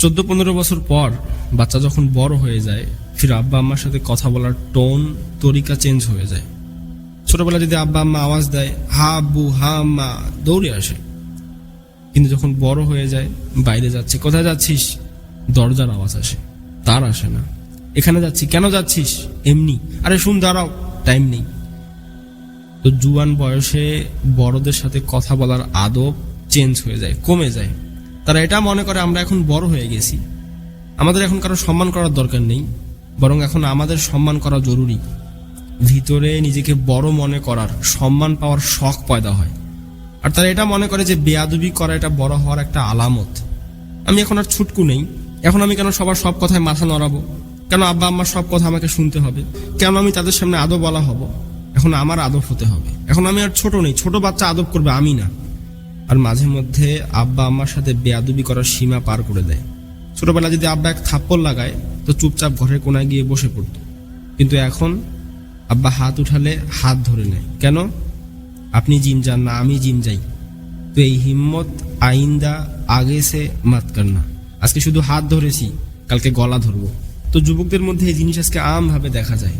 চোদ্দ পনেরো বছর পর বাচ্চা যখন বড় হয়ে যায়, ফির আব্বা আম্মার সাথে কথা বলার টোন তরিকা চেঞ্জ হয়ে যায়। ছোটবেলা যদি আব্বা আম্মা আওয়াজ দেয়, হা আব্বু, হা আম্মা, দৌড়ে আসে। কিন্তু যখন বড় হয়ে যায়, বাইরে যাচ্ছে, কোথায় যাচ্ছিস? দরজার আওয়াজ আসে, তার আসে না। এখানে যাচ্ছি, কেন যাচ্ছিস? এমনি। আরে শুন, দাঁড়াও টাইম নেই। তো জুয়ান বয়সে বড়দের সাথে কথা বলার আদব চেঞ্জ হয়ে যায়, কমে যায়। তারা এটা মনে করে আমরা এখন বড় হয়ে গেছি। আমাদের এখন কারও সম্মান করার দরকার নেই, বরং এখন আমাদের সম্মান করা জরুরি। ভিতরে নিজেকে বড় মনে করার, সম্মান পাওয়ার শখ পয়দা হয়। আর তারা এটা মনে করে যে বেয়াদবি করা এটা বড় হওয়ার একটা আলামত। আমি এখন আর ছুটকু নেই। এখন আমি কেন সবার সব কথায় মাথা নড়াবো? কেন আব্বা আম্মার সব কথা আমাকে শুনতে হবে? কেন আমি তাদের সামনে আদব বলা হব? এখন আমার আদব হতে হবে। এখন আমি আর ছোট নেই, ছোট বাচ্চা আদব করবে আমি না। আর মাঝে মধ্যে আব্বা আম্মার সাথে বেয়াদবি করার সীমা পার করে দেয়। ছোটবেলা যদি আব্বা এক থাপ্পড় লাগায়, তো চুপচাপ ঘরের কোনায় গিয়ে বসে পড়তো। কিন্তু এখন আব্বা হাত উঠালে হাত ধরে নেয়। কেন? আপনি জিম যান না, আমি জিম যাই। তো এই হিম্মত আইন্দা আগে সে মাত না। আজকে শুধু হাত ধরেছি, কালকে গলা ধরবো। তো যুবকদের মধ্যে এই জিনিস আজকে আমভাবে দেখা যায়।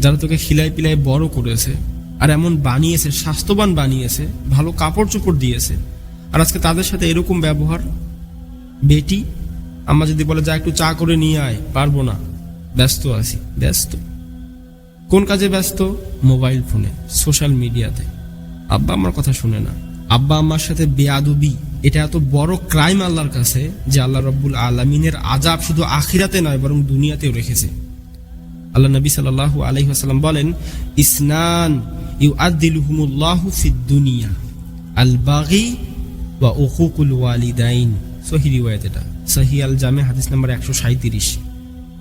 যারা তোকে খিলাই পিলাই বড় করেছে আর এমন বানিয়েছে, স্বাস্থ্যবান বানিয়েছে, ভালো কাপড় চোপড় দিয়েছে। আর আজকে তাদের সাথে এরকম ব্যবহার? বেটি, আম্মা যদি বলে, যা একটু চা করে নিয়ে আয়, পারব না। ব্যস্ত আছি, ব্যস্ত। কোন কাজে ব্যস্ত? মোবাইল ফোনে, সোশ্যাল মিডিয়াতে। আব্বা আমার কথা শুনে না। আব্বা আম্মার সাথে বেয়াদুবি, এটা এত বড় ক্রাইম আল্লাহর কাছে যে আল্লাহ রব্বুল আলমিনের আজাব শুধু আখিরাতে নয়, বরং দুনিয়াতেও রেখেছে। আল্লাহ নবী সাল্লাল্লাহু আলাইহি ওয়াসাল্লাম বলেন, ইসনান ইউ আদিলুহুমুল্লাহু ফিদ দুনিয়া আল বাগি ওয়া উকুকুল ওয়ালিদাইন। সহি রিওয়ায়াত এটা। সহি আল জামে হাদিস নাম্বার একশো সাঁইত্রিশ।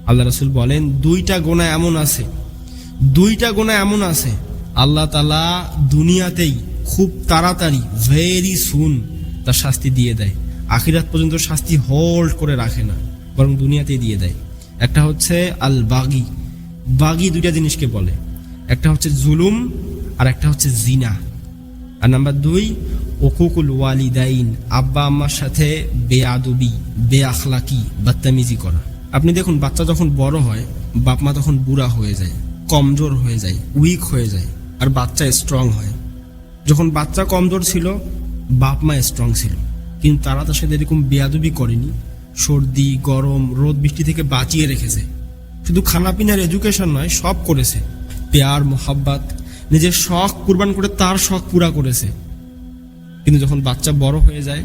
আল্লাহ রাসূল বলেন, দুইটা গোনা এমন আছে, দুইটা গোনা এমন আছে, আল্লাহ তালা দুনিয়াতেই খুব তাড়াতাড়ি ভেরি সুন তার শাস্তি দিয়ে দেয়। আখিরাত পর্যন্ত শাস্তি হোল্ড করে রাখে না, বরং দুনিয়াতেই দিয়ে দেয়। একটা হচ্ছে আল বাগি বাগি দুইটা জিনিসকে বলে। একটা হচ্ছে জুলুম আর একটা হচ্ছে জিনা। আর নাম্বার দুই, ওকুকুল ওয়ালিদাইন, আব্বা আম্মার সাথে বেআবি বেআখলাকি বাত্তামিজি করা। আপনি দেখুন, বাচ্চা যখন বড় হয়, বাপ মা তখন বুড়া হয়ে যায়, কমজোর হয়ে যায়, উইক হয়ে যায়, আর বাচ্চা স্ট্রং হয়। যখন বাচ্চা কমজোর ছিল, বাপ মা স্ট্রং ছিল। কিন্তু তারা তার সাথে এরকম বেয়াদবি করেনি। সর্দি, গরম, রোদ, বৃষ্টি থেকে বাঁচিয়ে রেখেছে। শুধু খানাপিনার এডুকেশন নয়, সব করেছে। পেয়ার, মোহাব্বাত নিজের শখ কুরবান করে তার শখ পুরা করেছে। কিন্তু যখন বাচ্চা বড় হয়ে যায়,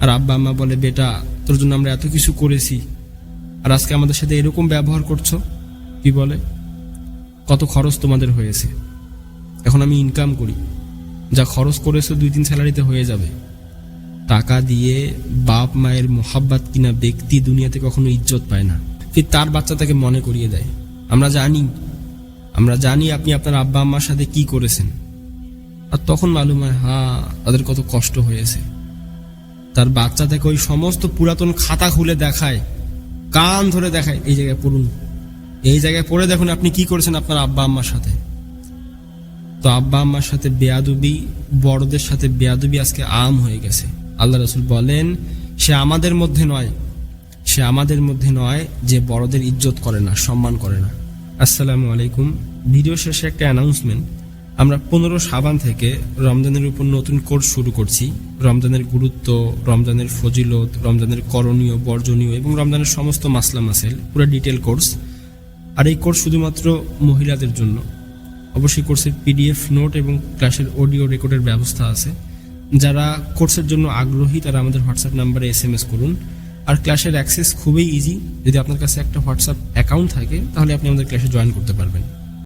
আর আব্বা, আম্মা বলে, বেটা, তোর জন্য আমরা এত কিছু করেছি, আর আজকে আমাদের সাথে এরকম ব্যবহার করছ? কি বলে, কত খরচ তোমাদের হয়েছে। এখন আমি ইনকাম করি। যা খরচ করেছ দুই তিন স্যালারিতে হয়ে যাবে। টাকা দিয়ে বাপ মায়ের মোহাব্বাত কিনা ব্যক্তি দুনিয়াতে কখনো ইজ্জত পায় না। ফির তার বাচ্চা তাকে মনে করিয়ে দেয়। আমরা জানি আমরা জানি আপনি আপনার আব্বা আম্মার সাথে কি করেছেন। আর তখন মালুম হয় হা তাদের কত কষ্ট হয়েছে। তার বাচ্চা থেকে ওই সমস্ত পুরাতন খাতা খুলে দেখায়, কান ধরে দেখায়, এই জায়গায় পড়ুন, এই জায়গায় পড়ে দেখুন আপনি কি করেছেন আপনার আব্বা আম্মার সাথে। তো আব্বা আম্মার সাথে বেয়াদুবি, বড়দের সাথে বেয়াদুবি আজকে আম হয়ে গেছে। আল্লাহ রসুল বলেন, সে আমাদের মধ্যে নয়, সে আমাদের মধ্যে নয় যে বড়দের ইজ্জত করে না, সম্মান করে না। আসসালামু আলাইকুম। ভিডিও শেষে একটা অ্যানাউন্সমেন্ট আমরা পনেরো সাবান থেকে রমজানের উপর নতুন কোর্স শুরু করছি। রমজানের গুরুত্ব, রমজানের ফজিলত, রমজানের করণীয়, বর্জনীয় এবং রমজানের সমস্ত মাসলা মাসেল, পুরো ডিটেল কোর্স আর এই কোর্স শুধুমাত্র মহিলাদের জন্য। অবশ্যই কোর্সের পিডিএফ নোট এবং ক্লাসের অডিও রেকর্ডের ব্যবস্থা আছে। যারা কোর্সের জন্য আগ্রহী, তারা আমাদের হোয়াটসঅ্যাপ নাম্বারে এস এম এস করুন। আর ক্লাসের অ্যাক্সেস খুবই ইজি যদি আপনার কাছে একটা হোয়াটসঅ্যাপ অ্যাকাউন্ট থাকে, তাহলে আপনি আমাদের ক্লাসে জয়েন করতে পারবেন।